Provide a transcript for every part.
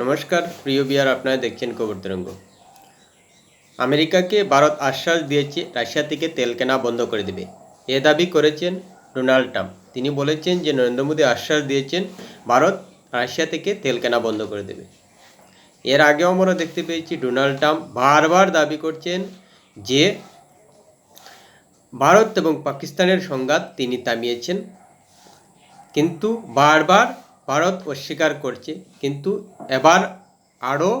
নমস্কার, প্রিয় বিয়ার আপনারা দেখছেন খবর তরঙ্গ। আমেরিকাকে ভারত আশ্বাস দিয়েছে, রাশিয়া থেকে তেল কেনা বন্ধ করে দেবে। এ দাবি করেছেন ডোনাল্ড ট্রাম্প। তিনি বলেছেন যে, নরেন্দ্র মোদী আশ্বাস দিয়েছেন, ভারত রাশিয়া থেকে তেল কেনা বন্ধ করে দেবে। এর আগেও আমরা দেখতে পেয়েছি, ডোনাল্ড ট্রাম্প বারবার দাবি করছেন যে, ভারত এবং পাকিস্তানের সংঘাত তিনি থামিয়েছেন। কিন্তু বারবার ভারত অস্বীকার করছে। কিন্তু এবার আরও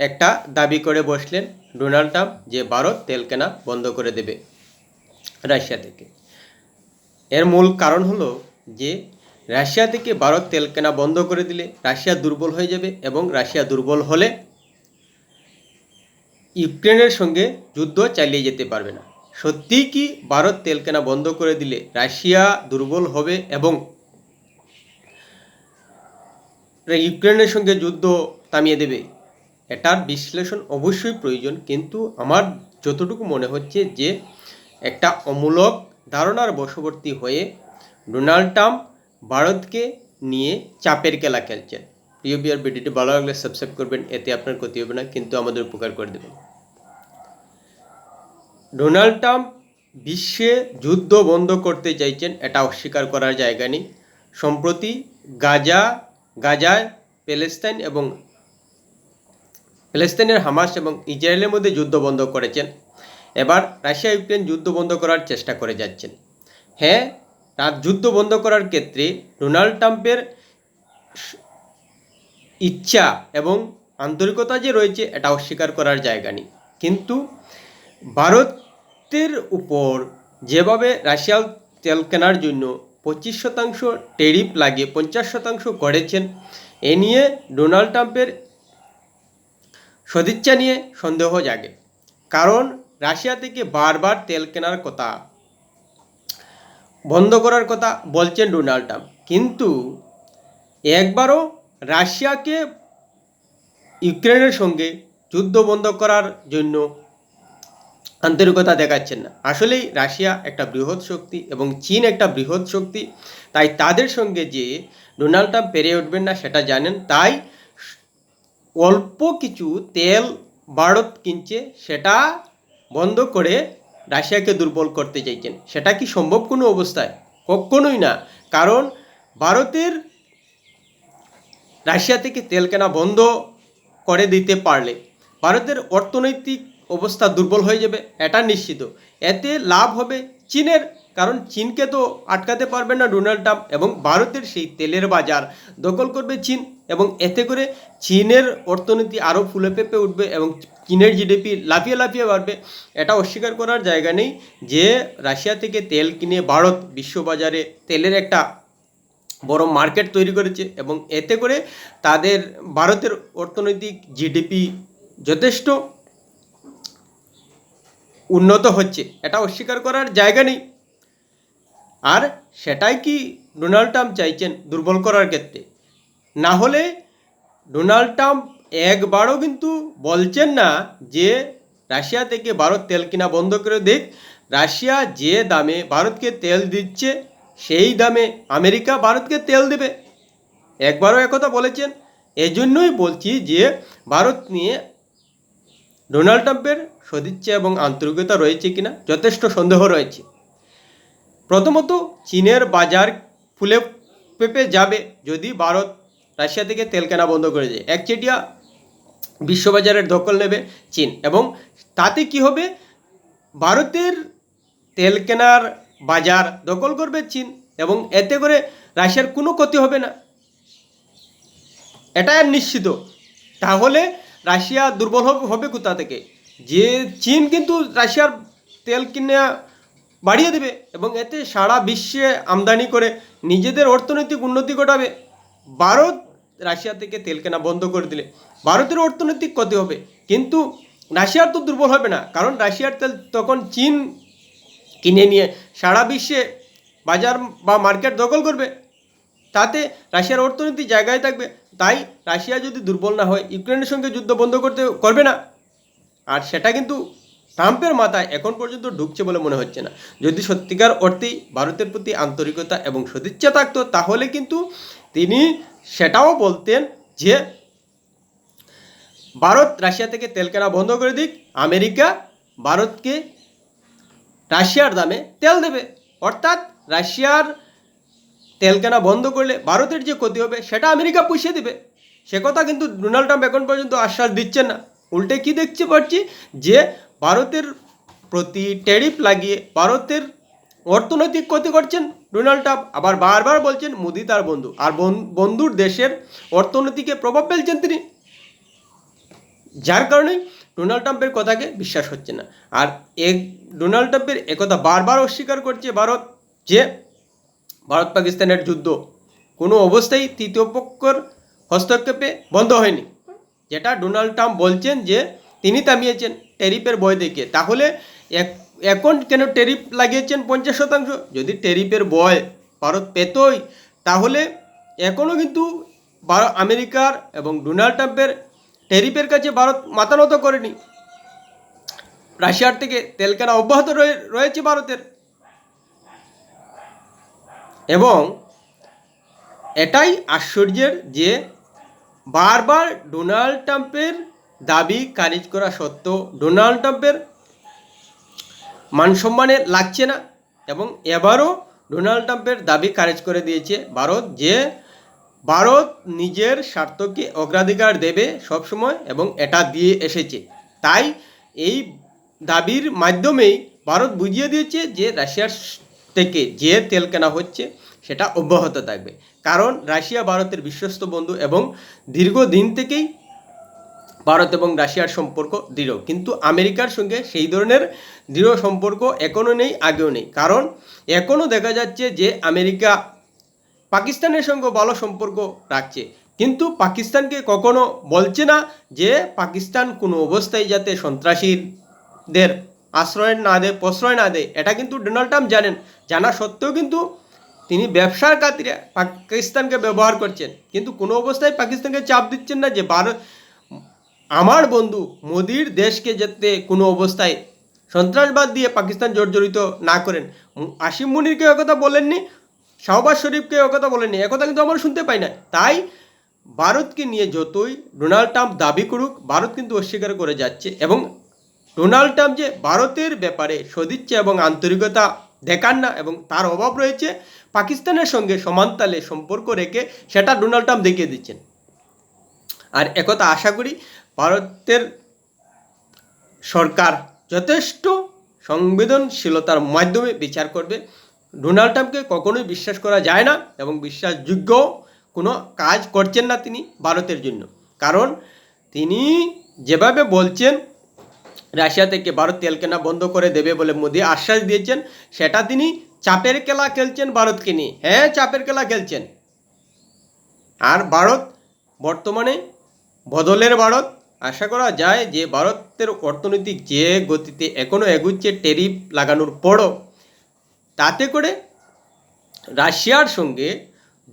একটা দাবি করে বসলেন ডোনাল্ড ট্রাম্প যে ভারত তেল কেনা বন্ধ করে দেবে রাশিয়া থেকে। এর মূল কারণ হলো যে রাশিয়া থেকে ভারত তেল কেনা বন্ধ করে দিলে রাশিয়া দুর্বল হয়ে যাবে এবং রাশিয়া দুর্বল হলে ইউক্রেনের সঙ্গে যুদ্ধ চালিয়ে যেতে পারবে না। সত্যিই কি ভারত তেল কেনা বন্ধ করে দিলে রাশিয়া দুর্বল হবে এবং ইউক্রেনের সঙ্গে যুদ্ধ থামিয়ে দেবে। এটার বিশ্লেষণ অবশ্যই প্রয়োজন, কিন্তু আমার যতটুকু মনে হচ্ছে যে একটা অমূলক ধারণার বশবর্তী হয়ে ডোনাল্ড ট্রাম্প ভারতকে নিয়ে চাপের খেলা খেলছেন। প্রিয় বিয়ার ভিডিওটি ভালো লাগলে সাবস্ক্রাইব করবেন, এতে আপনার ক্ষতি হবে না, কিন্তু আমাদের উপকার করে দেবেন ডোনাল্ড ট্রাম্প বিশ্বে যুদ্ধ বন্ধ করতে চাইছেন, এটা অস্বীকার করার জায়গা নেই। সম্প্রতি গাজা গাজায় প্যালেস্তাইন এবং প্যালেস্তাইনের হামাস এবং ইসরায়েলের মধ্যে যুদ্ধ বন্ধ করেছেন। এবার রাশিয়া ইউক্রেন যুদ্ধ বন্ধ করার চেষ্টা করে যাচ্ছেন। হ্যাঁ তার যুদ্ধ বন্ধ করার ক্ষেত্রে ডোনাল্ড ট্রাম্পের ইচ্ছা এবং আন্তরিকতা যে রয়েছে, এটা অস্বীকার করার জায়গা নেই। কিন্তু ভারতের উপর যেভাবে রাশিয়া তেল কেনার জন্য পঁচিশ শতাংশ টেরিফ লাগিয়ে পঞ্চাশ শতাংশ করেছেন। এ নিয়ে ডোনাল্ড ট্রাম্পের সদিচ্ছা নিয়ে সন্দেহ জাগে। কারণ রাশিয়া থেকে বারবার তেল কেনার কথা, বন্ধ করার কথা বলছেন ডোনাল্ড ট্রাম্প। কিন্তু একবারও রাশিয়াকে ইউক্রেনের সঙ্গে যুদ্ধ বন্ধ করার জন্য আন্তরিকতা দেখাচ্ছেন না। আসলেই রাশিয়া একটা বৃহৎ শক্তি এবং চীন একটা বৃহৎ শক্তি। তাই তাদের সঙ্গে যে ডোনাল্ড ট্রাম্প পেরে উঠবেন না, সেটা জানেন। তাই অল্প কিছু তেল ভারত কিনছে, সেটা বন্ধ করে রাশিয়াকে দুর্বল করতে চাইছেন। সেটা কি সম্ভব কোনো অবস্থায়? কখনোই না। কারণ ভারতের রাশিয়া থেকে তেল কেনা বন্ধ করে দিতে পারলে, ভারতের অর্থনৈতিক অবস্থা দুর্বল হয়ে যাবে, এটা নিশ্চিত। এতে লাভ হবে চীনের, কারণ চীনকে তো আটকাতে পারবে না ডোনাল্ড ট্রাম্প এবং ভারতের সেই তেলের বাজার। দখল করবে চীন এবং এতে করে চীনের অর্থনীতি আরও ফুলে পেঁপে উঠবে এবং চীনের জিডিপি লাফিয়ে লাফিয়ে বাড়বে, এটা অস্বীকার করার জায়গা নেই যে রাশিয়া থেকে তেল কিনে ভারত বিশ্ববাজারে তেলের একটা বড় মার্কেট তৈরি করেছে এবং এতে করে তাদের ভারতের অর্থনৈতিক জিডিপি যথেষ্ট উন্নত হচ্ছে। এটা অস্বীকার করার জায়গা নেই। আর সেটাই কি ডোনাল্ড ট্রাম্প চাইছেন দুর্বল করার ক্ষেত্রে? না হলে ডোনাল্ড ট্রাম্প একবারও কিন্তু বলছেন না যে রাশিয়া থেকে ভারত তেল কিনা বন্ধ করে দিক। রাশিয়া যে দামে ভারতকে তেল দিচ্ছে, সেই দামে আমেরিকা ভারতকে তেল দেবে। একবারও একথা বলেছেন। এজন্যই বলছি যে ভারত নিয়ে ডোনাল্ড ট্রাম্পের সদিচ্ছা এবং আন্তরিকতা রয়েছে কিনা? যথেষ্ট সন্দেহ রয়েছে। প্রথমত, চীনের বাজার ফুলে পেপে যাবে যদি ভারত রাশিয়া থেকে তেল কেনা বন্ধ করে দেয়। একচেটিয়া বিশ্ববাজারের দখল নেবে চীন এবং তাতে কি হবে? ভারতের তেল কেনার বাজার দখল করবে চীন এবং এতে করে রাশিয়ার কোনো ক্ষতি হবে না। এটা নিশ্চিত। তাহলে রাশিয়া দুর্বল হবে হবে কোথা থেকে? যে চীন কিন্তু রাশিয়ার তেল কিনে বাড়িয়ে দেবে এবং এতে সারা বিশ্বে আমদানি করে নিজেদের অর্থনৈতিক উন্নতি ঘটাবে। ভারত রাশিয়া থেকে তেল কেনা বন্ধ করে দিলে। ভারতের অর্থনৈতিক ক্ষতি হবে, কিন্তু রাশিয়ার তো দুর্বল হবে না, কারণ রাশিয়ার তেল তখন চীন কিনে নিয়ে সারা বিশ্বে বাজার বা মার্কেট দখল করবে। তাতে রাশিয়ার অর্থনীতি জায়গায় থাকবে। তাই রাশিয়া যদি দুর্বল না হয়, ইউক্রেনের সঙ্গে যুদ্ধ বন্ধ করতে করবে না। আর সেটা কিন্তু ট্রাম্পের মাথায় এখন পর্যন্ত ঢুকছে বলে মনে হচ্ছে না। যদি সত্যিকার অর্থেই ভারতের প্রতি আন্তরিকতা এবং সদিচ্ছা থাকতো, তাহলে কিন্তু তিনি সেটাও বলতেন যে ভারত রাশিয়া থেকে তেল কেনা বন্ধ করে দিক, আমেরিকা ভারতকে রাশিয়ার দামে তেল দেবে। অর্থাৎ রাশিয়ার তেল কেনা বন্ধ করলে ভারতের যে ক্ষতি হবে, সেটা আমেরিকা পুষিয়ে দেবে। সে কথা কিন্তু ডোনাল্ড ট্রাম্প এখন পর্যন্ত আশ্বাস দিচ্ছেন না। উল্টে কি দেখতে পাচ্ছি? যে ভারতের প্রতি ট্যারিফ লাগিয়ে ভারতের অর্থনৈতিক ক্ষতি করছেন ডোনাল্ড ট্রাম্প। আবার বারবার বলছেন মোদি তার বন্ধু। আর বন- বন্ধুর দেশের অর্থনীতিকে প্রভাব ফেলছেন তিনি। যার কারণেই ডোনাল্ড ট্রাম্পের কথাকে বিশ্বাস হচ্ছে না। আর এক ডোনাল্ড ট্রাম্পের একথা বারবার অস্বীকার করছে ভারত, যে ভারত পাকিস্তানের যুদ্ধ কোনো অবস্থায় তৃতীয় পক্ষর হস্তক্ষেপে বন্ধ হয়নি। যেটা ডোনাল্ড ট্রাম্প বলছেন যে তিনি থামিয়েছেন ট্যারিফের বয় দেখে। তাহলে এখন কেন ট্যারিফ লাগিয়েছেন পঞ্চাশ শতাংশ? যদি ট্যারিফের বয় ভারত পেতই, তাহলে এখনও কিন্তু আমেরিকার এবং ডোনাল্ড ট্রাম্পের ট্যারিফের কাছে ভারত মাথা নত করেনি। রাশিয়ার থেকে তেল কেনা অব্যাহত রয়ে- রয়েছে ভারতের। এবং এটাই আশ্চর্যের যে বারবার ডোনাল্ড ট্রাম্পের দাবি খারিজ করা সত্ত্বেও ডোনাল্ড ট্রাম্পের মান সম্মানে লাগছে না এবং এবারও ডোনাল্ড ট্রাম্পের দাবি খারিজ করে দিয়েছে ভারত যে ভারত নিজের স্বার্থকে অগ্রাধিকার দেবে সবসময় এবং এটা দিয়ে এসেছে। তাই এই দাবির মাধ্যমেই ভারত বুঝিয়ে দিয়েছে যে রাশিয়ার থেকে যে তেল কেনা হচ্ছে সেটা অব্যাহত থাকবে। কারণ রাশিয়া ভারতের বিশ্বস্ত বন্ধু এবং দীর্ঘদিন থেকেই ভারত এবং রাশিয়ার সম্পর্ক দৃঢ়। কিন্তু আমেরিকার সঙ্গে সেই ধরনের দৃঢ় সম্পর্ক এখনও নেই, আগেও নেই। কারণ এখনও দেখা যাচ্ছে যে আমেরিকা পাকিস্তানের সঙ্গে ভালো সম্পর্ক রাখছে। কিন্তু পাকিস্তানকে কখনো বলছে না যে পাকিস্তান কোনো অবস্থায় যাতে সন্ত্রাসীদের আশ্রয় না দেয়, প্রশ্রয় না দেয়। এটা কিন্তু ডোনাল্ড ট্রাম্প জানেন। জানা সত্ত্বেও কিন্তু তিনি ব্যবসার খাতিরে পাকিস্তানকে ব্যবহার করছেন। কিন্তু কোনো অবস্থায় পাকিস্তানকে চাপ দিচ্ছেন না যে ভারত, আমার বন্ধু মোদির দেশকে যেতে কোনো অবস্থায় সন্ত্রাসবাদ দিয়ে পাকিস্তান জর্জরিত না করেন। আসিম মুনিরকে একথা বলেননি, শাহবাজ শরীফকে একথা বলেননি। একথা কিন্তু আমরা শুনতে পাই না তাই ভারতকে নিয়ে যতই ডোনাল্ড ট্রাম্প দাবি করুক, ভারত কিন্তু অস্বীকার করে যাচ্ছে এবং ডোনাল্ড ট্রাম্প যে ভারতের ব্যাপারে সদিচ্ছা এবং আন্তরিকতা দেখান না এবং তার অভাব রয়েছে, পাকিস্তানের সঙ্গে সমানতালে সম্পর্ক রেখে সেটা ডোনাল্ড ট্রাম্প দেখিয়ে দিচ্ছেন। আর একথা আশা করি ভারতের সরকার যথেষ্ট সংবেদনশীলতার মাধ্যমে বিচার করবে। ডোনাল্ড ট্রাম্পকে কখনোই বিশ্বাস করা যায় না এবং বিশ্বাসযোগ্য কোনো কাজ করছেন না তিনি ভারতের জন্য। কারণ তিনি যেভাবে বলছেন রাশিয়া থেকে ভারত তেল কেনা বন্ধ করে দেবে বলে মোদি আশ্বাস দিয়েছেন। সেটা তিনি চাপের খেলা খেলছেন ভারতকে নিয়ে। হ্যাঁ চাপের খেলা খেলছেন। আর ভারত বর্তমানে বদলের ভারত। আশা করা যায় যে ভারতের অর্থনৈতিক যে গতিতে এখনও এগুচ্ছে, টেরিফ লাগানোর পরও তাতে করে রাশিয়ার সঙ্গে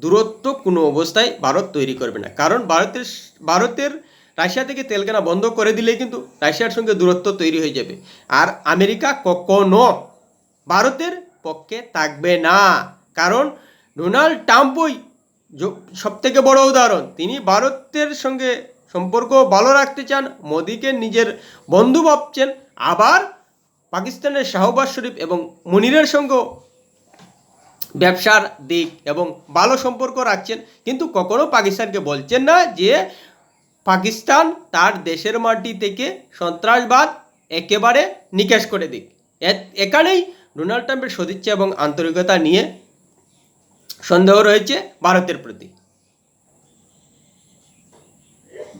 দূরত্ব কোনো অবস্থায় ভারত তৈরি করবে না। কারণ ভারতের ভারতের রাশিয়া থেকে তেল কেনা বন্ধ করে দিলেই কিন্তু রাশিয়ার সঙ্গে দূরত্ব তৈরি হয়ে যাবে। আর আমেরিকা কখনো ভারতের পক্ষে থাকবে না। কারণ ডোনাল্ড ট্রাম্পই সব থেকে বড় উদাহরণ। তিনি ভারতের সঙ্গে সম্পর্ক ভালো রাখতে চান, মোদিকে নিজের বন্ধু ভাবছেন। আবার পাকিস্তানের শাহবাজ শরীফ এবং মনিরের সঙ্গেও ব্যবসার দিক এবং ভালো সম্পর্ক রাখছেন। কিন্তু কখনো পাকিস্তানকে বলছেন না যে পাকিস্তান তার দেশের মাটি থেকে সন্ত্রাসবাদ একেবারে নিকাশ করে দিক। এখানেই ডোনাল্ড ট্রাম্পের সদিচ্ছা এবং আন্তরিকতা নিয়ে সন্দেহ রয়েছে ভারতের প্রতি।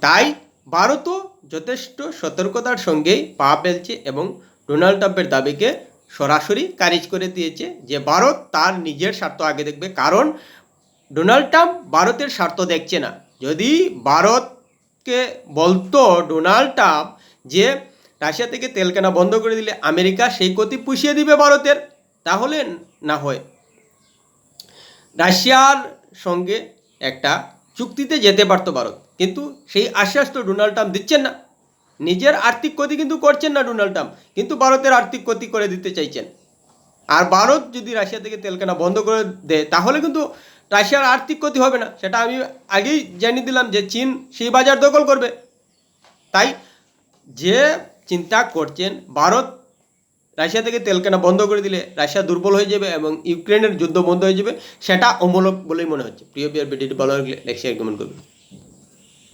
তাই ভারতও যথেষ্ট সতর্কতার সঙ্গেই পা ফেলছে এবং ডোনাল্ড ট্রাম্পের দাবিকে সরাসরি খারিজ করে দিয়েছে যে ভারত তার নিজের স্বার্থ আগে দেখবে। কারণ ডোনাল্ড ট্রাম্প ভারতের স্বার্থ দেখছে না। যদি ভারতকে বলতো ডোনাল্ড ট্রাম্প যে রাশিয়া থেকে তেল কেনা বন্ধ করে দিলে আমেরিকা সেই ক্ষতি পুষিয়ে দিবে ভারতের? তাহলে না হয়। রাশিয়ার সঙ্গে একটা চুক্তিতে যেতে পারতো ভারত। কিন্তু সেই আশ্বাস তো ডোনাল্ড ট্রাম্প দিচ্ছেন না। নিজের আর্থিক ক্ষতি কিন্তু করছেন না ডোনাল্ড ট্রাম্প। কিন্তু ভারতের আর্থিক ক্ষতি করে দিতে চাইছেন। আর ভারত যদি রাশিয়া থেকে তেল কেনা বন্ধ করে দেয়, তাহলে কিন্তু রাশিয়ার আর্থিক ক্ষতি হবে না, সেটা আমি আগেই জানিয়ে দিলাম যে চীন সেই বাজার দখল করবে। তাই যে চিন্তা করছেন, ভারত রাশিয়া থেকে তেল কেনা বন্ধ করে দিলে রাশিয়া দুর্বল হয়ে যাবে এবং ইউক্রেনের যুদ্ধ বন্ধ হয়ে যাবে, সেটা অমূলক বলেই মনে হচ্ছে। প্রিয় বিয়ার ভিডিওটি ভালো লাগলে লেখে কমেন্ট করবেন